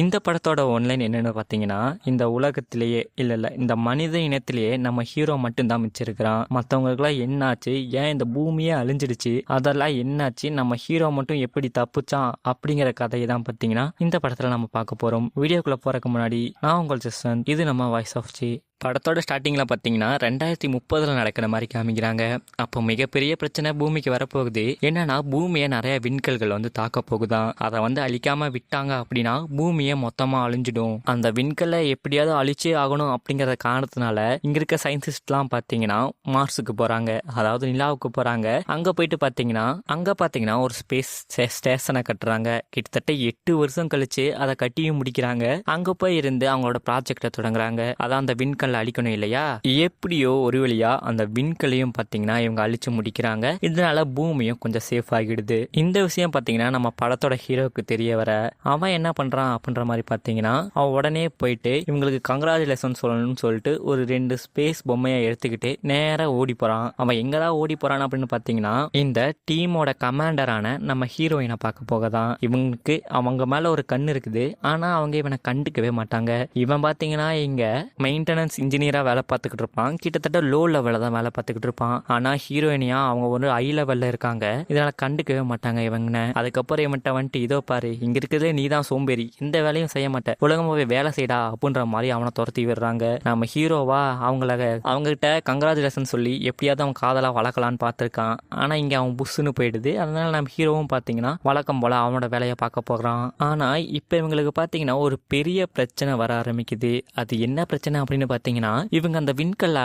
இந்த படத்தோட ஒன்லைன் என்னென்னு பார்த்தீங்கன்னா இந்த உலகத்திலேயே இல்லை இல்லை இந்த மனித இனத்திலேயே நம்ம ஹீரோ மட்டும்தான் மிச்சிருக்கிறான். மற்றவங்களுக்குலாம் என்னாச்சு? ஏன் இந்த பூமியே அழிஞ்சிடுச்சு? அதெல்லாம் என்னாச்சு? நம்ம ஹீரோ மட்டும் எப்படி தப்புச்சான்? அப்படிங்கிற கதையை தான் பார்த்தீங்கன்னா இந்த படத்தில் நம்ம பார்க்க போகிறோம் வீடியோக்குள்ளே போகிறதுக்கு முன்னாடி நான் உங்கள் ஜஸ்வந்த். இது நம்ம வாய்ஸ் ஆஃப் ஜி படத்தோட ஸ்டார்டிங்கில் பார்த்தீங்கன்னா ரெண்டாயிரத்தி முப்பதில் நடக்கிற மாதிரி காமிக்கிறாங்க. அப்போ மிகப்பெரிய பிரச்சனை பூமிக்கு வரப்போகுது. என்னன்னா பூமியை நிறைய விண்கல்கள் வந்து தாக்க போகுதான். அதை வந்து அழிக்காம விட்டாங்க அப்படின்னா பூமியை மொத்தமாக அழிஞ்சிடும். அந்த விண்கல்லை எப்படியாவது அழிச்சே ஆகணும் அப்படிங்கிற காரணத்தினால இங்க இருக்க சயின்டிஸ்ட்லாம் பார்த்தீங்கன்னா மார்ஸுக்கு போறாங்க. அதாவது நிலாவுக்கு போறாங்க. அங்க போயிட்டு பார்த்தீங்கன்னா அங்க பார்த்தீங்கன்னா ஒரு ஸ்பேஸ் ஸ்டேஷனை கட்டுறாங்க. கிட்டத்தட்ட எட்டு வருஷம் கழிச்சு அதை கட்டியும் முடிக்கிறாங்க. அங்க போய் இருந்து அவங்களோட ப்ராஜெக்டை தொடங்குறாங்க. அதான் அந்த விண்கல் அழிக்கணும் இல்லையா? எப்படியோ ஒரு வழியா அந்த விண்கலையும் பார்த்தீங்கன்னா இவங்க அழிச்சு முடிக்கிறாங்க. இதனால பூமியும் கொஞ்சம் சேஃப் ஆகிடுது. இந்த விஷயம் பார்த்தீங்கன்னா நம்ம படத்தோட ஹீரோவுக்கு தெரிய வர அவன் என்ன பண்றான் அப்படின்ற மாதிரி பார்த்தீங்கன்னா அவன் உடனே போயிட்டு இவங்களுக்கு கங்க்ராச்சுலேஷன் சொல்லணும்னு சொல்லிட்டு ஒரு ரெண்டு ஸ்பேஸ் பொம்மையை எடுத்துக்கிட்டு நேரா ஓடி போறான். அவன் எங்கதான் ஓடி போறான் அப்படின்னு பார்த்தீங்கன்னா இந்த டீமோட கமாண்டரான நம்ம ஹீரோயினை பார்க்க போக தான். இவங்களுக்கு அவங்க மேல ஒரு கண் இருக்குது. ஆனா அவங்க இவனை கண்டுக்கவே மாட்டாங்க. இவன் பார்த்தீங்கன்னா இங்க மெயின்டெனன்ஸ் இன்ஜினியராக வேலை பார்த்துக்கிட்டு இருப்பான். கிட்டத்தட்ட லோ லெவலில் தான் வேலை பார்த்துக்கிட்டு இருப்பான். ஆனால் ஹீரோயினியா அவங்க ஒரு ஹை லெவலில் இருக்காங்க. இதனால் கண்டுக்கவே மாட்டாங்க இவங்கன. அதுக்கப்புறம் இவன்ட்ட வந்துட்டு இதோ பாரு இங்கே இருக்கிறதே நீ தான் சோம்பேறி. இந்த வேலையும் செய்ய மாட்டேன். உலகமாகவே வேலை செய்டா அப்படின்ற மாதிரி அவனை துரத்தி விடுறாங்க. நம்ம ஹீரோவா அவங்கள அவங்ககிட்ட கங்க்ராச்சுலேஷன் சொல்லி எப்படியாவது அவன் காதலாக வளர்க்கலான்னு பார்த்துருக்கான். ஆனால் இங்கே அவன் புஷ்ஷுன்னு போயிடுது. அதனால நம்ம ஹீரோவும் பார்த்தீங்கன்னா வழக்கம் போல் அவனோட வேலையை பார்க்க போகிறான் ஆனால் இப்போ இவங்களுக்கு பார்த்தீங்கன்னா ஒரு பெரிய பிரச்சனை வர ஆரம்பிக்குது. அது என்ன பிரச்சனை அப்படின்னு பார்த்தீங்கன்னா பார்த்தீங்கன்னா இவங்க அந்த விண்கல்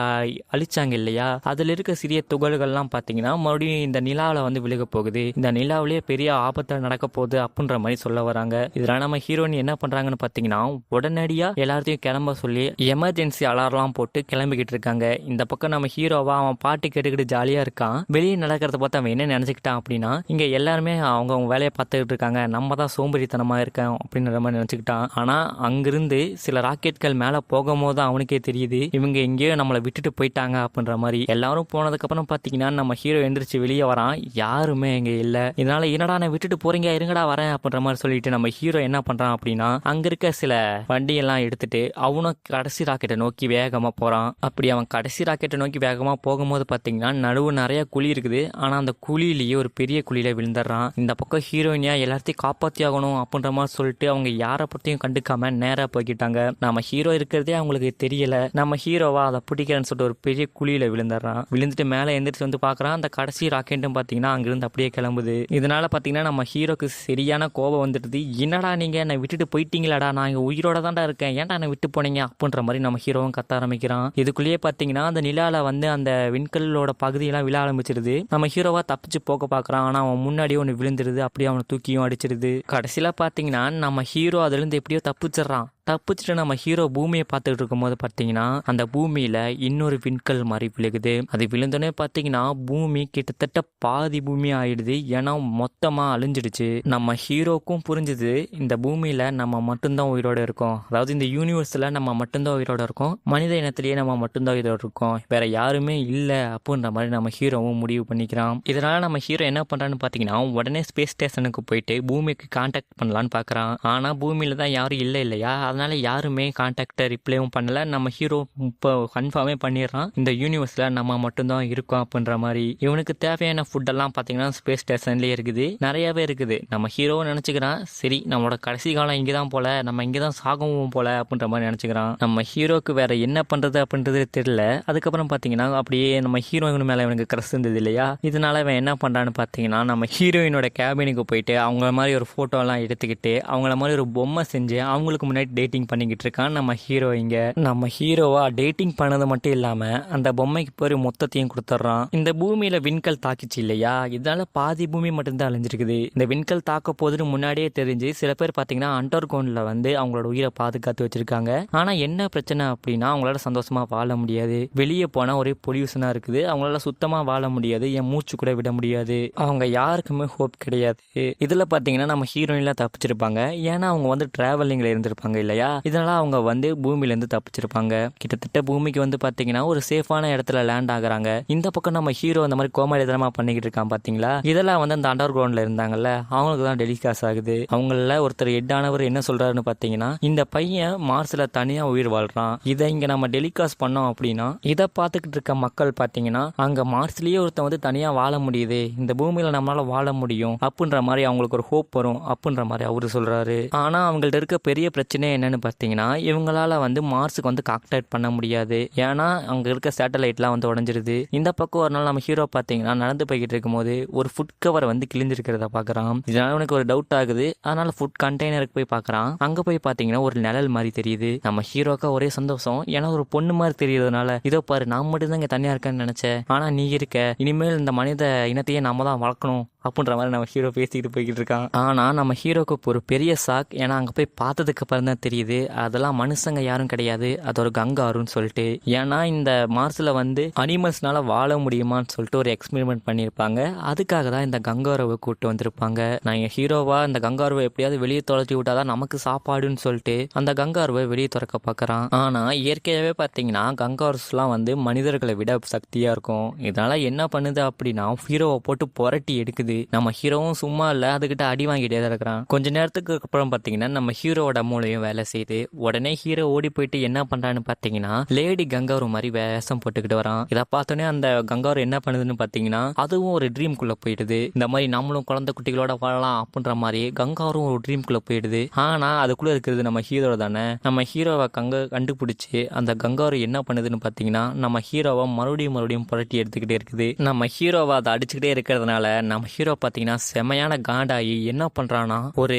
அழிச்சாங்க இல்லையா? அதில் இருக்க சிறிய துகள்கள்லாம் பார்த்தீங்கன்னா மறுபடியும் இந்த நிலாவில் வந்து விழுக போகுது. இந்த நிலாவிலேயே பெரிய ஆபத்தில் நடக்க போகுது அப்படின்ற மாதிரி சொல்ல வராங்க. இதெல்லாம் நம்ம ஹீரோயின் என்ன பண்ணுறாங்கன்னு பார்த்தீங்கன்னா உடனடியாக எல்லாத்தையும் கிளம்ப சொல்லி எமர்ஜென்சி அலாரம்லாம் போட்டு கிளம்பிக்கிட்டு இருக்காங்க. இந்த பக்கம் நம்ம ஹீரோவா அவன் பாட்டு கேட்டுக்கிட்டு ஜாலியாக இருக்கான். வெளியே நடக்கிறத பார்த்து அவன் என்ன நினச்சிக்கிட்டான் அப்படின்னா இங்கே எல்லாருமே அவங்க அவங்க வேலையை பார்த்துக்கிட்டு இருக்காங்க. நம்ம தான் சோம்பேறித்தனமாக இருக்கோம் அப்படின்ற மாதிரி நினச்சிக்கிட்டான். ஆனால் அங்கிருந்து சில ராக்கெட்கள் மேலே போகும்போது அவனுக்கே தெரியுது. இவங்க எங்கேயோ நம்மளை விட்டுட்டு போயிட்டாங்க அப்படின்ற மாதிரி. எல்லாரும் போனதுக்கப்புறம் பார்த்தீங்கன்னா நம்ம ஹீரோ எந்திரிச்சு வெளியே வரான். யாருமே இங்கே இல்லை. இதனால என்னடா நான் விட்டுட்டு போறீங்க? இருங்கடா வரேன் அப்படின்ற மாதிரி சொல்லிட்டு நம்ம ஹீரோ என்ன பண்ணுறான் அப்படின்னா அங்கே இருக்க சில வண்டியெல்லாம் எடுத்துட்டு அவனும் கடைசி ராக்கெட்டை நோக்கி வேகமாக போகிறான் அப்படி அவன் கடைசி ராக்கெட்டை நோக்கி வேகமாக போகும்போது பார்த்தீங்கன்னா நடுவு நிறைய குழி இருக்குது. ஆனால் அந்த குழியிலேயே ஒரு பெரிய குழியில் விழுந்துடுறான். இந்த பக்கம் ஹீரோயினியாக எல்லாத்தையும் காப்பாற்றி ஆகணும் அப்படின்ற மாதிரி சொல்லிட்டு அவங்க யாரை பற்றியும் கண்டுக்காம நேராக போய்கிட்டாங்க நம்ம ஹீரோ இருக்கிறதே அவங்களுக்கு தெரியல. நம்ம ஹீரோவா அதை பிடிக்கிறேன்னு சொல்லிட்டு ஒரு பெரிய குழியில விழுந்துடுறான். விழுந்துட்டு மேலே எந்திரிச்சு வந்து பார்க்கறான். அந்த கடைசி ராக்கெட்டும் பார்த்தீங்கன்னா அங்கிருந்து அப்படியே கிளம்புது. இதனால பார்த்தீங்கன்னா நம்ம ஹீரோக்கு சரியான கோபம் வந்துடுது. என்னடா நீங்கள் என்னை விட்டுட்டு போயிட்டீங்களாடா? நான் இங்கே உயிரோட தான்டா இருக்கேன். ஏன்டா என்னை விட்டு போனீங்க? அப்படின்ற மாதிரி நம்ம ஹீரோவும் கத்த ஆரம்பிக்கிறான். இதுக்குள்ளேயே பார்த்தீங்கன்னா அந்த நிலாவில் வந்து அந்த விண்கல்லோட பகுதியெல்லாம் விழ ஆரம்பிச்சிருது. நம்ம ஹீரோவா தப்பிச்சு போக பார்க்கறான். ஆனால் அவன் முன்னாடியே ஒன்று விழுந்துருது. அப்படியே அவனை தூக்கியும் அடிச்சிருது. கடைசியில பார்த்தீங்கன்னா நம்ம ஹீரோ அதுலேருந்து எப்படியோ தப்பிச்சிடுறான். தப்பிச்சுட்டு நம்ம ஹீரோ பூமியை பார்த்துக்கிட்டு இருக்கும்போது பார்த்தீங்கன்னா அந்த பூமியில் இன்னொரு விண்கல் மாதிரி விழுகுது. அது விழுந்தோடனே பார்த்தீங்கன்னா பூமி கிட்டத்தட்ட பாதி பூமி ஆயிடுது. ஏன்னா மொத்தமாக அழிஞ்சிடுச்சு. நம்ம ஹீரோக்கும் புரிஞ்சுது இந்த பூமியில் நம்ம மட்டும்தான் உயிரோடு இருக்கோம். அதாவது இந்த யூனிவர்ஸில் நம்ம மட்டும்தான் உயிரோட இருக்கோம். மனித இனத்திலேயே நம்ம மட்டும்தான் உயிரோட இருக்கோம். வேற யாருமே இல்லை அப்படின்ற மாதிரி நம்ம ஹீரோவும் முடிவு பண்ணிக்கிறான். இதனால் நம்ம ஹீரோ என்ன பண்ணுறான்னு பார்த்தீங்கன்னா உடனே ஸ்பேஸ் ஸ்டேஷனுக்கு போயிட்டு பூமிக்கு கான்டாக்ட் பண்ணலான்னு பார்க்குறான். ஆனால் பூமியில தான் யாரும் இல்லை இல்லையா? அதனால யாருமே கான்டாக்டை ரிப்ளைவும் பண்ணல. நம்ம ஹீரோ இப்போ கன்ஃபார்மே பண்ணிடுறான். இந்த யூனிவர்ஸில் நம்ம மட்டும்தான் இருக்கோம் அப்படின்ற மாதிரி. இவனுக்கு தேவையான ஃபுட்டெல்லாம் பார்த்தீங்கன்னா ஸ்பேஸ் ஸ்டேஷன்லேயே இருக்குது. நிறையவே இருக்குது. நம்ம ஹீரோவை நினச்சிக்கிறான். சரி நம்மளோட கடைசி காலம் இங்கே தான் போல. நம்ம இங்கே தான் சாகவும் போல அப்படின்ற மாதிரி நினச்சிக்கிறான். நம்ம ஹீரோக்கு வேற என்ன பண்ணுறது அப்படின்றது தெரியல. அதுக்கப்புறம் பார்த்தீங்கன்னா அப்படியே நம்ம ஹீரோயின் மேலே இவனுக்கு க்ரஸ் இருந்தது இல்லையா? இதனால இவன் என்ன பண்ணுறான்னு பார்த்தீங்கன்னா நம்ம ஹீரோயினோட கேபினுக்கு போயிட்டு அவங்கள மாதிரி ஒரு ஃபோட்டோலாம் எடுத்துக்கிட்டு அவங்கள மாதிரி ஒரு பொம்மை செஞ்சு அவங்களுக்கு முன்னாடி டேட்டிங் பண்ணிக்கிட்டு இருக்கான். நம்ம ஹீரோ இங்க. நம்ம ஹீரோவா டேட்டிங் பண்ணது மட்டும் இல்லாம அந்த பொம்மைக்கு போய் மொத்தத்தையும் கொடுத்துட்றான். இந்த பூமியில விண்கல் தாக்கிச்சு இல்லையா? இதனால பாதி பூமி மட்டும்தான் அழிஞ்சிருக்குது. இந்த விண்கல் தாக்க போதுன்னு முன்னாடியே தெரிஞ்சு சில பேர் பாத்தீங்கன்னா அண்டர் கிரவுண்ட்ல வந்து அவங்களோட உயிரை பாதுகாத்து வச்சிருக்காங்க. ஆனா என்ன பிரச்சனை அப்படின்னா அவங்களால சந்தோஷமா வாழ முடியாது. வெளியே போனா ஒரே பொல்யூஷனா இருக்குது. அவங்களால சுத்தமா வாழ முடியாது. என் மூச்சு கூட விட முடியாது. அவங்க யாருக்குமே ஹோப் கிடையாது. இதுல பாத்தீங்கன்னா நம்ம ஹீரோயின்லாம் தப்பிச்சிருப்பாங்க. ஏன்னா அவங்க வந்து டிராவலிங்ல இருந்திருப்பாங்க இல்லையா? இல்லையா இதனால அவங்க வந்து பூமியில இருந்து தப்பிச்சிருப்பாங்க. கிட்டத்தட்ட பூமிக்கு வந்து பாத்தீங்கன்னா ஒரு சேஃபான இடத்துல லேண்ட் ஆகுறாங்க. இந்த பக்கம் நம்ம ஹீரோ அந்த மாதிரி கோமாளிதனமா பண்ணிக்கிட்டு இருக்கான் பாத்தீங்களா? இதெல்லாம் வந்து அந்த அண்டர் கிரவுண்ட்ல இருந்தாங்கல்ல அவங்களுக்கு தான் டெலிகாஸ்ட் ஆகுது. அவங்கள ஒருத்தர் ஹெட்டானவர் என்ன சொல்றாருன்னு பாத்தீங்கன்னா இந்த பையன் மார்ஸ்ல தனியா உயிர் வாழ்றான். இதை இங்க நம்ம டெலிகாஸ்ட் பண்ணோம் அப்படின்னா இதை பார்த்துக்கிட்டு இருக்க மக்கள் பாத்தீங்கன்னா அங்க மார்ஸ்லயே ஒருத்தன் வந்து தனியா வாழ முடியுது இந்த பூமியில நம்மளால வாழ முடியும் அப்படின்ற மாதிரி அவங்களுக்கு ஒரு ஹோப் வரும் அப்படின்ற மாதிரி அவரு சொல்றாரு. ஆனா அவங்கள்ட்ட இருக்க பெரிய பிரச்சனை என்னென்னு பார்த்தீங்கன்னா இவங்களால வந்து மார்ஸுக்கு வந்து காக்டேட் பண்ண முடியாது. ஏன்னா அங்கே இருக்க சேட்டலைட்லாம் வந்து உடஞ்சிருது. இந்த பக்கம் ஒரு நாள் நம்ம ஹீரோ பார்த்தீங்கன்னா நடந்து போய்கிட்டு இருக்கும்போது ஒரு ஃபுட் கவர் வந்து கிழிஞ்சிருக்கிறத பார்க்குறான். இதனால அவனுக்கு ஒரு டவுட் ஆகுது. அதனால ஃபுட் கண்டெய்னருக்கு போய் பார்க்குறான். அங்கே போய் பார்த்தீங்கன்னா ஒரு நிழல் மாதிரி தெரியுது. நம்ம ஹீரோக்கா ஒரே சந்தோஷம். ஏன்னா ஒரு பொண்ணு மாதிரி தெரியறதுனால இதோ பாரு நான் மட்டும் தான் இங்கே தனியாக இருக்கேன்னு நினச்சேன். ஆனால் நீ இருக்க. இனிமேல் இந்த மனித இனத்தையே நம்ம தான் வளர்க்கணும் அப்படின்ற மாதிரி நம்ம ஹீரோ பேசிக்கிட்டு போய்கிட்டு இருக்கான். ஆனால் நம்ம ஹீரோக்கு ஒரு பெரிய சாக் ஏன்னா அங்கே போய் பார்த்ததுக்கு அப்புறம் தான் தெரியுது. அதெல்லாம் மனுஷங்க யாரும் கிடையாது. அது ஒரு கங்காருன்னு சொல்லிட்டு. ஏன்னா இந்த மார்ஸில் வந்து அனிமல்ஸ்னால வாழ முடியுமான்னு சொல்லிட்டு ஒரு எக்ஸ்பெரிமெண்ட் பண்ணியிருப்பாங்க. அதுக்காக தான் இந்த கங்காரவை கூப்பிட்டு வந்திருப்பாங்க. நான் என் ஹீரோவா இந்த கங்காருவை எப்படியாவது வெளியே தொலைச்சி விட்டாதான் நமக்கு சாப்பாடுன்னு சொல்லிட்டு அந்த கங்காருவை வெளியே திறக்க பார்க்குறான். ஆனால் இயற்கையாகவே பார்த்தீங்கன்னா கங்காருஸ்லாம் வந்து மனிதர்களை விட சக்தியாக இருக்கும். இதனால் என்ன பண்ணுது அப்படின்னா ஹீரோவை போட்டு புரட்டி எடுக்குது. நம்ம ஹீரோவும் சும்மா இல்லை அதுக்கிட்ட அடி வாங்கிட்டே தான் இருக்கிறான். கொஞ்ச நேரத்துக்கு அப்புறம் பார்த்தீங்கன்னா நம்ம ஹீரோவோட மூளையும் வேலை வேலை செய்யுது உடனே ஹீரோ ஓடி போயிட்டு என்ன பண்றான்னு பாத்தீங்கன்னா லேடி கங்காரு மாதிரி வேஷம் போட்டுக்கிட்டு வரான். இதை பார்த்தோன்னே அந்த கங்காரு என்ன பண்ணுதுன்னு பாத்தீங்கன்னா அதுவும் ஒரு ட்ரீம் குள்ள போயிடுது. இந்த மாதிரி நம்மளும் குழந்தை குட்டிகளோட வாழலாம் அப்படின்ற மாதிரி கங்காரும் ஒரு ட்ரீம் குள்ள போயிடுது. ஆனா அதுக்குள்ள இருக்கிறது நம்ம ஹீரோ தானே. நம்ம ஹீரோவை கங்க கண்டுபிடிச்சு அந்த கங்காரு என்ன பண்ணுதுன்னு பாத்தீங்கன்னா நம்ம ஹீரோவை மறுபடியும் மறுபடியும் புரட்டி எடுத்துக்கிட்டே இருக்குது. நம்ம ஹீரோவை அதை அடிச்சுக்கிட்டே இருக்கிறதுனால நம்ம ஹீரோ பாத்தீங்கன்னா செமையான காண்டாகி என்ன பண்றான்னா ஒரு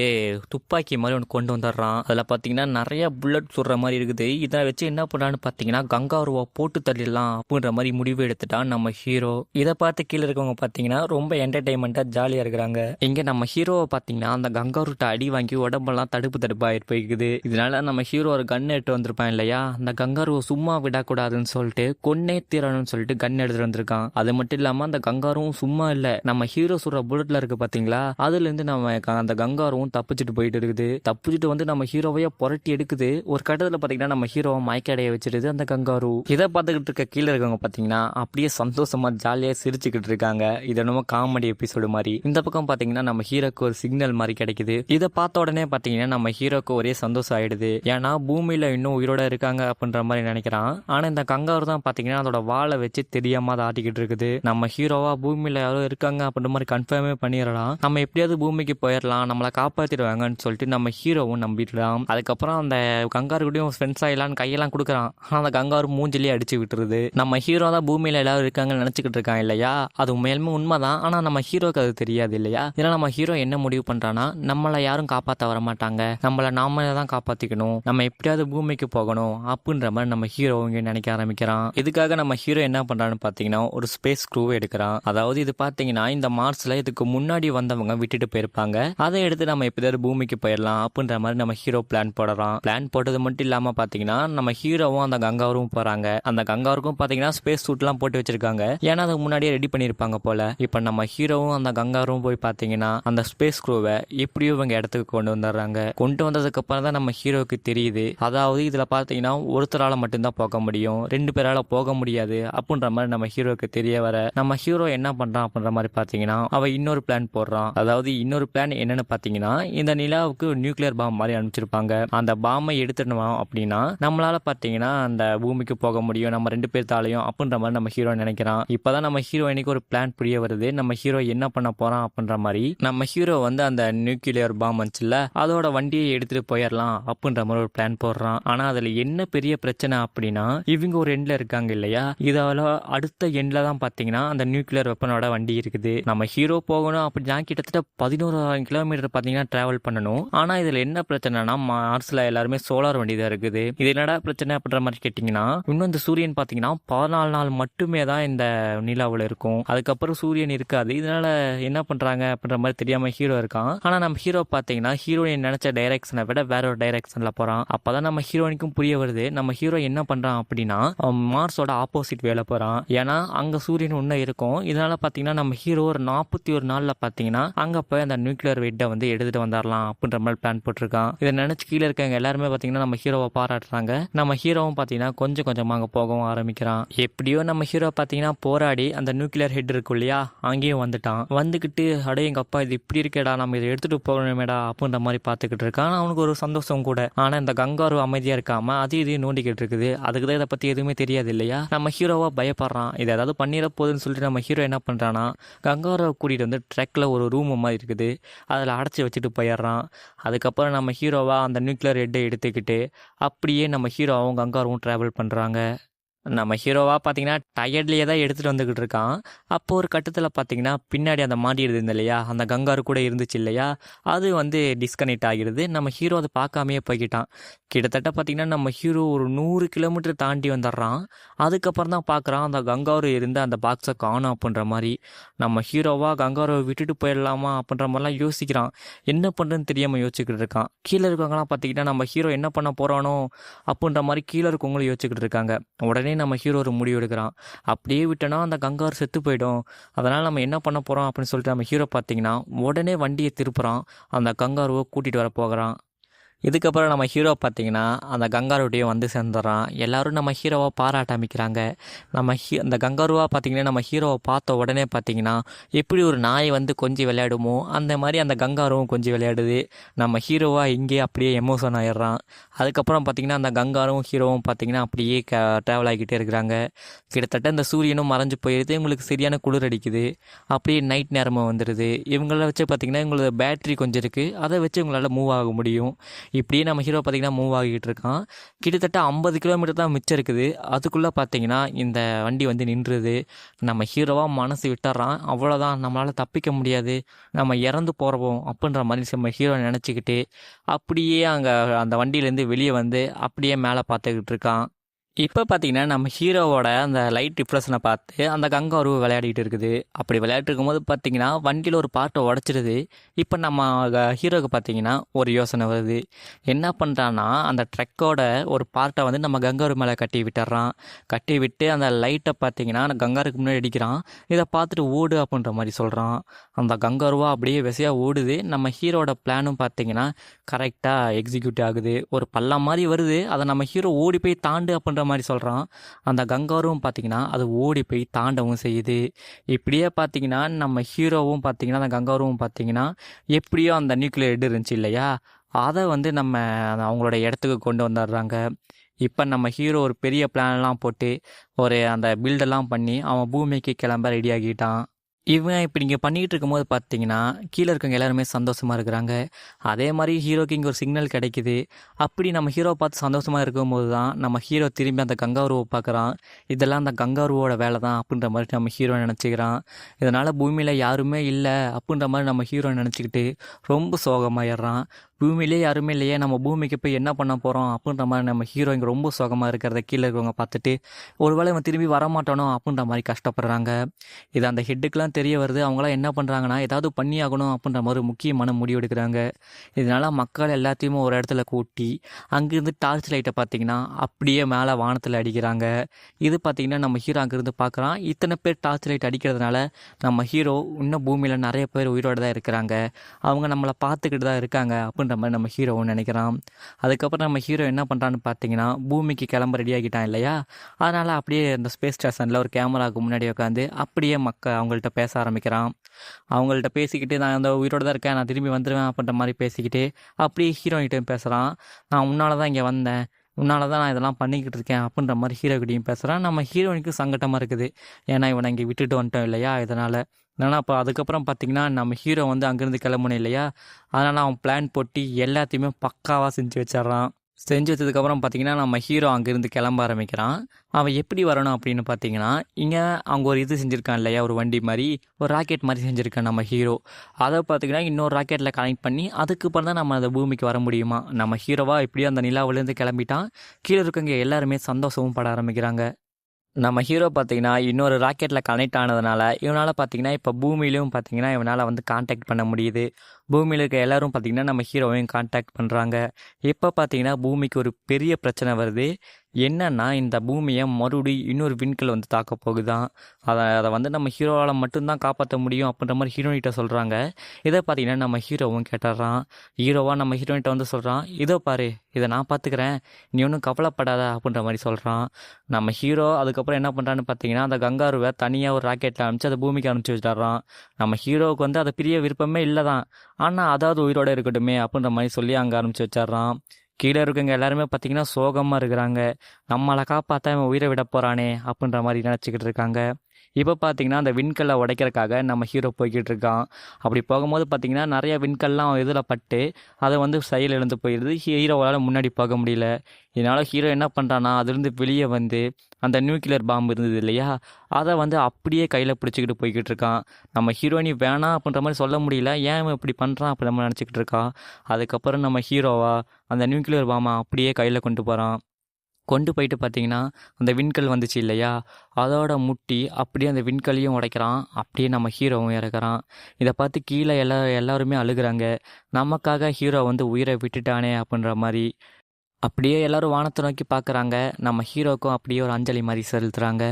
துப்பாக்கி மாதிரி ஒன்று கொண்டு வந்துடுறான். அதில் பார்த்தீங்கன்னா பார்த்தீங்கன்னா நிறைய புல்லட் சுடுற மாதிரி இருக்குது. இதை வச்சு என்ன பண்றான்னு பார்த்தீங்கன்னா கங்காருவா போட்டு தள்ளிடலாம் அப்படின்ற மாதிரி முடிவு எடுத்துட்டான் நம்ம ஹீரோ இதை பார்த்து கீழே இருக்கவங்க பார்த்தீங்கன்னா ரொம்ப என்டர்டைன்மெண்ட்டாக ஜாலியாக இருக்கிறாங்க. இங்கே நம்ம ஹீரோவை பார்த்தீங்கன்னா அந்த கங்காருட்ட அடி வாங்கி உடம்பெல்லாம் தடுப்பு தடுப்பாக போயிருக்குது இதனால நம்ம ஹீரோ ஒரு கன் எடுத்து வந்திருப்பான் இல்லையா? அந்த கங்காருவை சும்மா விடக்கூடாதுன்னு சொல்லிட்டு கொன்னே தீரணும்னு சொல்லிட்டு கன் எடுத்து வந்திருக்கான். அது மட்டும் இல்லாமல் அந்த கங்காரும் சும்மா இல்லை. நம்ம ஹீரோ சுடுற புல்லட்ல இருக்கு பார்த்தீங்களா அதுலேருந்து நம்ம அந்த கங்காரும் தப்பிச்சுட்டு போயிட்டு இருக்குது. தப்பிச்சுட்டு வந்து நம்ம ஹீரோவையே புரட்டி எடுக்குது. ஒரு கட்டத்தில் பார்த்தீங்கன்னா நம்ம ஹீரோவை மயக்கடைய வச்சிருது. அந்த கங்காரு. இதை பார்த்துக்கிட்டு இருக்க கீழே இருக்கவங்க பார்த்தீங்கன்னா அப்படியே சந்தோஷமா ஜாலியாக சிரிச்சுக்கிட்டு இருக்காங்க. இது என்னமோ காமெடி எபிசோடு மாதிரி. இந்த பக்கம் பார்த்தீங்கன்னா நம்ம ஹீரோக்கு ஒரு சிக்னல் மாதிரி கிடைக்குது. இதை பார்த்த உடனே பார்த்தீங்கன்னா நம்ம ஹீரோக்கு ஒரே சந்தோஷம் ஆயிடுது. ஏன்னா பூமியில் இன்னும் உயிரோட இருக்காங்க அப்படின்ற மாதிரி நினைக்கிறான். ஆனால் இந்த கங்காரு தான் பார்த்தீங்கன்னா அதோட வாழை வச்சு தெரியாம அதை ஆட்டிக்கிட்டு இருக்குது. நம்ம ஹீரோவா பூமியில் யாரோ இருக்காங்க அப்படின்ற மாதிரி கன்ஃபார்மே பண்ணிடலாம். நம்ம எப்படியாவது பூமிக்கு போயிடலாம். நம்மளை காப்பாற்றிடுவாங்கன்னு சொல்லிட்டு நம்ம ஹீரோவும் நம்பிடலாம் அதுக்கப்புறம் அந்த கங்காரு கூடயும் ஃப்ரெண்ட்ஸ் ஆயிலான்னு கையெல்லாம் கொடுக்குறான். ஆனால் அந்த கங்காரு மூஞ்சிலேயே அடிச்சு விட்டுருது. நம்ம ஹீரோ தான் பூமியில் எல்லாரும் இருக்காங்கன்னு நினச்சிக்கிட்டு இருக்கான் இல்லையா? அது உண்மையிலுமே உண்மைதான். ஆனால் நம்ம ஹீரோக்கு அது தெரியாது இல்லையா? இதனால நம்ம ஹீரோ என்ன முடிவு பண்ணுறான்னா நம்மளை யாரும் காப்பாற்ற வர மாட்டாங்க. நம்மளை நாம தான் காப்பாற்றிக்கணும் நம்ம எப்படியாவது பூமிக்கு போகணும் அப்படின்ற மாதிரி நம்ம ஹீரோ இங்கே நினைக்க ஆரம்பிக்கிறான். இதுக்காக நம்ம ஹீரோ என்ன பண்ணுறான்னு பார்த்தீங்கன்னா ஒரு ஸ்பேஸ் க்ரூவை எடுக்கிறான். அதாவது இது பார்த்தீங்கன்னா இந்த மார்ஸில் இதுக்கு முன்னாடி வந்தவங்க விட்டுட்டு போயிருப்பாங்க. அதை எடுத்து நம்ம எப்படியாவது பூமிக்கு போயிடலாம் அப்படின்ற மாதிரி நம்ம ஹீரோ பிளான் போடுறான் பிளான் போட்டது மட்டும் இல்லாம பாத்தீங்கன்னா நம்ம ஹீரோவும் அந்த கங்காவரும் போறாங்க. அந்த கங்காவருக்கும் பாத்தீங்கன்னா ஸ்பேஸ் சூட் எல்லாம் போட்டு வச்சிருக்காங்க. ஏன்னா அதுக்கு முன்னாடியே ரெடி பண்ணிருப்பாங்க போல. இப்ப நம்ம ஹீரோவும் அந்த கங்காரும் போய் பாத்தீங்கன்னா அந்த ஸ்பேஸ் க்ரூவை எப்படியோ இவங்க இடத்துக்கு கொண்டு வந்துடுறாங்க. கொண்டு வந்ததுக்கு அப்புறம் தான் நம்ம ஹீரோவுக்கு தெரியுது. அதாவது இதுல பாத்தீங்கன்னா ஒருத்தரால மட்டும்தான் போக முடியும். ரெண்டு பேரால போக முடியாது அப்படின்ற மாதிரி நம்ம ஹீரோவுக்கு தெரிய வர நம்ம ஹீரோ என்ன பண்றான் அப்படின்ற மாதிரி பாத்தீங்கன்னா அவன் இன்னொரு பிளான் போடுறான். அதாவது இன்னொரு பிளான் என்னன்னு பாத்தீங்கன்னா இந்த நிலாவுக்கு நியூக்ளியர் பாம் மாதிரி அனுப்பிச்சிருப்பாங்க. அந்த பாம்பை எடுத்துடணும் அப்படின்னா நம்மளால பாத்தீங்கன்னா அந்த பூமிக்கு போக முடியும் நம்ம ரெண்டு பேர்த்தாலையும் அப்படின்ற மாதிரி நம்ம ஹீரோ நினைக்கிறான். இப்பதான் நம்ம ஹீரோயினுக்கு ஒரு பிளான் புரிய வருது. நம்ம ஹீரோ என்ன பண்ண போறான் அப்படின்ற மாதிரி நம்ம ஹீரோ வந்து அந்த நியூக்ளியர் பாம் வந்துச்சுல்ல அதோட வண்டியை எடுத்துட்டு போயிடலாம் அப்படின்ற மாதிரி ஒரு பிளான் போடுறான். ஆனா அதுல என்ன பெரிய பிரச்சனை அப்படின்னா இவங்க ஒரு எண்ட்ல இருக்காங்க இல்லையா? இதால அடுத்த எண்ட்ல தான் பாத்தீங்கன்னா அந்த நியூக்ளியர் வெப்பனோட வண்டி இருக்குது. நம்ம ஹீரோ போகணும் அப்படின்னா கிட்டத்தட்ட பதினோராயிரம் கிலோமீட்டர் பாத்தீங்கன்னா டிராவல் பண்ணணும். ஆனா இதுல என்ன பிரச்சனைனா மார்ஸ்ல எல்லாருமே சோலார் வண்டி தான் இருக்குது. இது என்னடா பிரச்சனை அப்படின்ற மாதிரி கேட்டீங்கன்னா இன்னும் இந்த சூரியன் பாத்தீங்கன்னா பதினாலு நாள் மட்டுமே தான் இந்த நிலாவில் இருக்கும். அதுக்கப்புறம் சூரியன் இருக்காது. இதனால என்ன பண்றாங்க அப்படின்ற மாதிரி தெரியாம ஹீரோ இருக்கான். ஆனா நம்ம ஹீரோ பாத்தீங்கன்னா ஹீரோயின் நினைச்ச டைரக்ஷனை விட வேற ஒரு டைரக்ஷன்ல போறான். அப்பதான் நம்ம ஹீரோயினுக்கும் புரிய வருது. நம்ம ஹீரோ என்ன பண்றான் அப்படின்னா மார்ஸோட ஆப்போசிட் வேலை போறான். ஏன்னா அங்க சூரியன் இன்னும் இருக்கும். இதனால பாத்தீங்கன்னா நம்ம ஹீரோ ஒரு நாற்பத்தி ஒரு நாள்ல பாத்தீங்கன்னா அங்க போய் அந்த நியூக்ளியர் வெயிட்டை வந்து எடுத்துட்டு வந்துடலாம் அப்படின்ற மாதிரி பிளான் போட்டிருக்கான். இதை நினைச்சு கீழே இருக்கவங்க எல்லாருமே பார்த்தீங்கன்னா நம்ம ஹீரோவை பாராட்டுறாங்க. நம்ம ஹீரோவும் பார்த்தீங்கன்னா கொஞ்சம் கொஞ்சமாக அங்கே போகவும் ஆரம்பிக்கிறான். எப்படியோ நம்ம ஹீரோ பார்த்தீங்கன்னா போராடி அந்த நியூக்ளியர் ஹெட் இருக்கும் இல்லையா அங்கேயும் வந்துட்டான். வந்துக்கிட்டு அடே எங்கள் அப்பா இது இப்படி இருக்கேடா நம்ம இதை எடுத்துகிட்டு போகணுமேடா அப்படின்ற மாதிரி பார்த்துக்கிட்டு இருக்கான். அவனுக்கு ஒரு சந்தோஷம் கூட. ஆனால் இந்த கங்காரு அமைதியாக இருக்காம அது இதையும் நோண்டிக்கிட்டு இருக்குது. அதுக்கு தான் இதை பற்றி எதுவுமே தெரியாது இல்லையா? நம்ம ஹீரோவாக பயப்படுறான். இதை ஏதாவது பண்ணிட போகுதுன்னு சொல்லிட்டு நம்ம ஹீரோ என்ன பண்ணுறான்னா கங்காரை கூட்டிகிட்டு வந்து ட்ரக்கில் ஒரு ரூம் மாதிரி இருக்குது. அதில் அடைச்சி வச்சுட்டு போயிடுறான். அதுக்கப்புறம் நம்ம ஹீரோவாக அந்த நியூக்ளியர் ஹெட்டை எடுத்துக்கிட்டு அப்படியே நம்ம ஹீரோ அவங்க அங்காரவும் ட்ராவல் பண்ணுறாங்க நம்ம ஹீரோவாக பார்த்தீங்கன்னா டயர்ட்லேயே தான் எடுத்துகிட்டு வந்துக்கிட்டு இருக்கான். அப்போ ஒரு கட்டத்தில் பார்த்தீங்கன்னா பின்னாடி அந்த மாடி இருந்தது இல்லையா? அந்த கங்காரு கூட இருந்துச்சு இல்லையா? அது வந்து டிஸ்கனெக்ட் ஆகிடுது. நம்ம ஹீரோ அதை பார்க்காமையே போய்கிட்டான். கிட்டத்தட்ட பார்த்தீங்கன்னா நம்ம ஹீரோ ஒரு நூறு கிலோமீட்டர் தாண்டி வந்துடுறான். அதுக்கப்புறம் தான் பார்க்குறான் அந்த கங்காரு இருந்த அந்த பாக்ஸை காணும் அப்படின்ற மாதிரி. நம்ம ஹீரோவாக கங்காருவை விட்டுட்டு போயிடலாமா அப்படின்ற மாதிரிலாம் யோசிக்கிறான். என்ன பண்ணுறதுன்னு தெரியாமல் யோசிச்சுக்கிட்டு இருக்கான். கீழே இருக்கவங்களாம் பார்த்தீங்கன்னா நம்ம ஹீரோ என்ன பண்ண போகிறானோ அப்படின்ற மாதிரி கீழே இருக்கவங்களும் யோசிச்சுக்கிட்டு இருக்காங்க. உடனே நம்ம ஹீரோ ஒரு முடிவு எடுக்கிறான். அப்படியே விட்டோன்னா அந்த கங்காரு செத்து போயிடும். அதனால் நம்ம என்ன பண்ண போகிறோம் அப்படின்னு சொல்லிட்டு நம்ம ஹீரோ பார்த்தீங்கன்னா உடனே வண்டியை திருப்புறான். அந்த கங்காருவை கூட்டிகிட்டு வர போகிறான். இதுக்கப்புறம் நம்ம ஹீரோ பார்த்தீங்கன்னா அந்த கங்காருடையும் வந்து சேர்ந்துடுறான். எல்லோரும் நம்ம ஹீரோவை பாராட்ட ஆரம்பிக்கிறாங்க. நம்ம ஹீ அந்த கங்காருவா பார்த்தீங்கன்னா நம்ம ஹீரோவை பார்த்த உடனே பார்த்தீங்கன்னா எப்படி ஒரு நாய் வந்து கொஞ்சம் விளையாடுமோ அந்த மாதிரி அந்த கங்காருவும் கொஞ்சம் விளையாடுது. நம்ம ஹீரோவாக இங்கே அப்படியே எமோஷன் ஆயிடுறான். அதுக்கப்புறம் பார்த்தீங்கன்னா அந்த கங்காரும் ஹீரோவும் பார்த்தீங்கன்னா அப்படியே க ட்ராவல் ஆகிக்கிட்டே இருக்கிறாங்க. கிட்டத்தட்ட இந்த சூரியனும் மறைஞ்சு போயிடுது இவங்களுக்கு சரியான குளிர் அடிக்குது. அப்படியே நைட் நேரமாக வந்துடுது. இவங்கள வச்சு பார்த்தீங்கன்னா இவங்களோட பேட்டரி கொஞ்சம் இருக்குது அதை வச்சு இவங்களால மூவ் ஆக முடியும். இப்படியே நம்ம ஹீரோ பார்த்திங்கன்னா மூவ் ஆகிட்டு இருக்கான். கிட்டத்தட்ட ஐம்பது கிலோமீட்டர் தான் மிச்சம் இருக்குது. அதுக்குள்ளே பார்த்தீங்கன்னா இந்த வண்டி வந்து நின்றுது. நம்ம ஹீரோவாக மனசு விட்டுறான். அவ்வளோதான் நம்மளால் தப்பிக்க முடியாது. நம்ம இறந்து போகிறோம் அப்படின்ற மாதிரி நம்ம ஹீரோ நினச்சிக்கிட்டு அப்படியே அங்கே அந்த வண்டியிலேருந்து வெளியே வந்து அப்படியே மேலே பார்த்துக்கிட்டு இருக்கான். இப்போ பார்த்தீங்கன்னா நம்ம ஹீரோவோட அந்த லைட் டிப்ரெஷனை பார்த்து அந்த கங்காரு விளையாடிட்டு இருக்குது. அப்படி விளையாட்டு இருக்கும்போது பார்த்தீங்கன்னா வண்டியில் ஒரு பார்ட்டை உடச்சிடுது இப்போ நம்ம ஹீரோவுக்கு ஹீரோக்கு பார்த்தீங்கன்னா ஒரு யோசனை வருது. என்ன பண்ணுறான்னா அந்த ட்ரக்கோட ஒரு பார்ட்டை வந்து நம்ம கங்காரு மேலே கட்டி விட்டுறான். கட்டி விட்டு அந்த லைட்டை பார்த்தீங்கன்னா அந்த கங்காருக்கு முன்னாடி அடிக்கிறான். இதை பார்த்துட்டு ஓடு அப்படின்ற மாதிரி சொல்கிறான் அந்த கங்காருவா அப்படியே விசையாக ஓடுது. நம்ம ஹீரோட பிளானும் பார்த்தீங்கன்னா கரெக்டாக எக்ஸிக்யூட் ஆகுது. ஒரு பள்ளம் மாதிரி வருது. அதை நம்ம ஹீரோ ஓடி போய் தாண்டு அப்படின்ற மாதிரி சொல்கிறான் அந்த கங்காரும் பார்த்தீங்கன்னா அது ஓடி போய் தாண்டவும் செய்யுது. இப்படியே பார்த்தீங்கன்னா நம்ம ஹீரோவும் பார்த்தீங்கன்னா அந்த கங்காருவும் பார்த்தீங்கன்னா எப்படியோ அந்த நியூக்ளியர் ஹெட் இருந்துச்சு இல்லையா? அதை வந்து நம்ம அவங்களோட இடத்துக்கு கொண்டு வந்துடுறாங்க. இப்போ நம்ம ஹீரோ ஒரு பெரிய பிளான்லாம் போட்டு ஒரு அந்த பில்டெல்லாம் பண்ணி அவன் பூமிக்கு கிளம்ப ரெடி ஆகிட்டான். இவன் இப்படி நீங்கள் பண்ணிகிட்டு இருக்கும்போது பார்த்தீங்கன்னா கீழே இருக்கவங்க எல்லாருமே சந்தோஷமாக இருக்கிறாங்க. அதே மாதிரி ஹீரோக்கு இங்கே ஒரு சிக்னல் கிடைக்குது. அப்படி நம்ம ஹீரோ பார்த்து சந்தோஷமாக இருக்கும்போது தான் நம்ம ஹீரோ திரும்பி அந்த கங்காருவை பார்க்குறான். இதெல்லாம் அந்த கங்காருவோட வேலை தான் அப்படின்ற மாதிரி நம்ம ஹீரோ நினச்சிக்கிறான். இதனால் பூமியில் யாருமே இல்லை அப்படின்ற மாதிரி நம்ம ஹீரோ நினச்சிக்கிட்டு ரொம்ப சோகமாயிடுறான். பூமியிலே யாருமே இல்லையே நம்ம பூமிக்கு போய் என்ன பண்ண போகிறோம் அப்படின்ற மாதிரி நம்ம ஹீரோ இங்கே ரொம்ப சோகமாக இருக்கிறத கீழே இருக்கவங்க பார்த்துட்டு ஒருவேளை இவன் திரும்பி வரமாட்டானோ அப்படின்ற மாதிரி கஷ்டப்படுறாங்க. இது அந்த ஹெட்டுக்கெலாம் தெரிய வருது அவங்களாம் என்ன பண்ணுறாங்கன்னா ஏதாவது பண்ணி ஆகணும் அப்படின்ற மாதிரி முக்கியமான முடிவு எடுக்கிறாங்க. இதனால் மக்கள் எல்லாத்தையுமே ஒரு இடத்துல கூட்டி அங்கேருந்து டார்ச் லைட்டை பார்த்தீங்கன்னா அப்படியே மேலே வானத்தில் அடிக்கிறாங்க. இது பார்த்திங்கன்னா நம்ம ஹீரோ அங்கேருந்து பார்க்குறான். இத்தனை பேர் டார்ச் லைட் அடிக்கிறதுனால நம்ம ஹீரோ இன்னும் பூமியில் நிறைய பேர் உயிரோடு தான் இருக்கிறாங்க. அவங்க நம்மளை பார்த்துக்கிட்டு தான் இருக்காங்க பண்ணுற மாதிரி நம்ம ஹீரோவும் நினைக்கிறான். அதுக்கப்புறம் நம்ம ஹீரோ என்ன பண்ணுறான்னு பார்த்தீங்கன்னா பூமிக்கு கிளம்ப ரெடி ஆகிட்டான் இல்லையா? அதனால் அப்படியே இந்த ஸ்பேஸ் ஸ்டேஷனில் ஒரு கேமராவுக்கு முன்னாடி உட்காந்து அப்படியே மக்கள் அவங்கள்ட்ட பேச ஆரம்பிக்கிறான். அவங்கள்ட்ட பேசிக்கிட்டு நான் அந்த உயிரோடு தான் இருக்கேன். நான் திரும்பி வந்துடுவேன் அப்படின்ற மாதிரி பேசிக்கிட்டு அப்படியே ஹீரோயிட்டையும் பேசுகிறான் நான் உன்னால் தான் இங்கே வந்தேன். உன்னால தான் நான் இதெல்லாம் பண்ணிக்கிட்டு இருக்கேன் அப்படின்ற மாதிரி ஹீரோக்கிட்டையும் பேசுகிறான் நம்ம ஹீரோயினுக்கு சங்கட்டமாக இருக்குது. ஏன்னா இவனை இங்கே விட்டுட்டு வந்துட்டோம் இல்லையா? இதனால். ஏன்னா அப்போ அதுக்கப்புறம் பார்த்திங்கன்னா நம்ம ஹீரோ வந்து அங்கேருந்து கிளம்பணும் இல்லையா? அதனால் அவன் பிளான் போட்டு எல்லாத்தையுமே பக்காவாக செஞ்சு வச்சிட்றான். செஞ்சு வச்சதுக்கப்புறம் பார்த்தீங்கன்னா நம்ம ஹீரோ அங்கேருந்து கிளம்ப ஆரம்பிக்கிறான். அவன் எப்படி வரணும் அப்படின்னு பார்த்தீங்கன்னா இங்கே அவங்க ஒரு இது செஞ்சுருக்கான் இல்லையா ஒரு வண்டி மாதிரி ஒரு ராக்கெட் மாதிரி செஞ்சுருக்கான் நம்ம ஹீரோ அதை பார்த்தீங்கன்னா இன்னொரு ராக்கெட்டில் கனெக்ட் பண்ணி அதுக்கப்புறம் தான் நம்ம அந்த பூமிக்கு வர முடியுமா? நம்ம ஹீரோவாக எப்படியோ அந்த நிலாவிலேருந்து கிளம்பிட்டான். கீழே இருக்கவங்க எல்லாருமே சந்தோஷமும் பட ஆரம்பிக்கிறாங்க. நம்ம ஹீரோ பார்த்தீங்கன்னா இன்னொரு ராக்கெட்டில் கனெக்ட் ஆனதுனால இவனால் பார்த்தீங்கன்னா இப்போ பூமியிலையும் பார்த்தீங்கன்னா இவனால் வந்து காண்டாக்ட் பண்ண முடியுது. பூமியில் இருக்க எல்லாரும் பார்த்தீங்கன்னா நம்ம ஹீரோவையும் காண்டாக்ட் பண்ணுறாங்க இப்போ பார்த்தீங்கன்னா பூமிக்கு ஒரு பெரிய பிரச்சனை வருது. என்னன்னா இந்த பூமியை மறுபடியும் இன்னொரு விண்கல் வந்து தாக்க போகுதான். அதை அதை வந்து நம்ம ஹீரோவால் மட்டும்தான் காப்பாற்ற முடியும் அப்படின்ற மாதிரி ஹீரோயிட்ட சொல்கிறாங்க இதை பார்த்தீங்கன்னா நம்ம ஹீரோவும் கேட்டுறான். ஹீரோவாக நம்ம ஹீரோயிட்ட வந்து சொல்கிறான் இதோ பாரு இதை நான் பார்த்துக்கிறேன் நீ ஒன்றும் கவலைப்படாத அப்படின்ற மாதிரி சொல்கிறான் நம்ம ஹீரோ அதுக்கப்புறம் என்ன பண்ணுறான்னு பார்த்தீங்கன்னா அந்த கங்காருவை தனியாக ஒரு ராக்கெட்டில் அனுப்பிச்சு அதை பூமிக்கு அனுப்பிச்சி வச்சிடுறான். நம்ம ஹீரோவுக்கு வந்து அதை பிரிய விருப்பமே இல்லை தான் ஆனால் அதாவது உயிரோட இருக்கட்டுமே அப்படின்ற மாதிரி சொல்லி அங்கே ஆரம்பிச்சு வச்சிட்றான். கீழே இருக்கவங்க எல்லாருமே பார்த்தீங்கன்னா சோகமாக இருக்கிறாங்க. நம்மளை காப்பாற்ற இவன் உயிரை விட போகிறானே அப்படின்ற மாதிரி நினச்சிக்கிட்டு இருக்காங்க. இப்போ பார்த்தீங்கன்னா அந்த விண்கல்லை உடைக்கிறதுக்காக நம்ம ஹீரோ போய்கிட்டு இருக்கான். அப்படி போகும்போது பார்த்தீங்கன்னா நிறைய விண்கல்லாம் இதில் பட்டு அதை வந்து செயல் இழந்து போயிடுது. ஹீரோவால் முன்னாடி போக முடியல. இதனால் ஹீரோ என்ன பண்ணுறான்னா அதுலேருந்து வெளியே வந்து அந்த நியூக்ளியர் பாம்பு இருந்தது இல்லையா? அதை வந்து அப்படியே கையில் பிடிச்சிக்கிட்டு போய்கிட்டு இருக்கான். நம்ம ஹீரோயினி வேணாம் அப்படின்ற மாதிரி சொல்ல முடியல. ஏன் இப்படி பண்ணுறான் அப்படி நம்ம நினச்சிக்கிட்டு இருக்கான் அதுக்கப்புறம் நம்ம ஹீரோவா அந்த நியூக்ளியர் பாம்பை அப்படியே கையில் கொண்டு போகிறான் கொண்டு போயிட்டு பார்த்தீங்கன்னா அந்த விண்கல் வந்துச்சு இல்லையா? அதோட முட்டி அப்படியே அந்த விண்கல்லையும் உடைக்கிறான். அப்படியே நம்ம ஹீரோவும் இறக்குறான். இதை பார்த்து கீழே எல்லா எல்லாருமே அழுகுறாங்க. நமக்காக ஹீரோ வந்து உயிரை விட்டுட்டானே அப்படின்ற மாதிரி. அப்படியே எல்லோரும் வானத்தை நோக்கி பார்க்குறாங்க. நம்ம ஹீரோக்கும் அப்படியே ஒரு அஞ்சலி மாதிரி செலுத்துகிறாங்க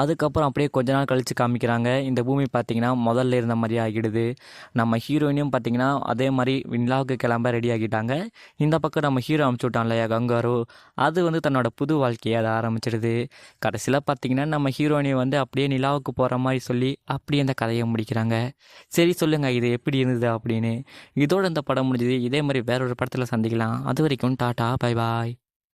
அதுக்கப்புறம் அப்படியே கொஞ்ச நாள் கழித்து காமிக்கிறாங்க. இந்த பூமி பார்த்திங்கன்னா முதல்ல இருந்த மாதிரி ஆகிடுது. நம்ம ஹீரோயினையும் பார்த்திங்கன்னா அதே மாதிரி வின்லாவுக்கு கிளம்ப ரெடி ஆகிட்டாங்க. இந்த பக்கம் நம்ம ஹீரோ அமுச்சு விட்டான் இல்லையா கங்காரு? அது வந்து தன்னோட புது வாழ்க்கையை அதை ஆரம்பிச்சிடுது. கடைசியில் பார்த்திங்கன்னா நம்ம ஹீரோயினை வந்து அப்படியே நிலாவுக்கு போகிற மாதிரி சொல்லி அப்படியே அந்த கதையை முடிக்கிறாங்க. சரி சொல்லுங்கள் இது எப்படி இருந்தது அப்படின்னு. இதோட இந்த படம் முடிஞ்சது. இதே மாதிரி வேற ஒரு படத்தில் சந்திக்கலாம். அது வரைக்கும் டாட்டா பை பாய்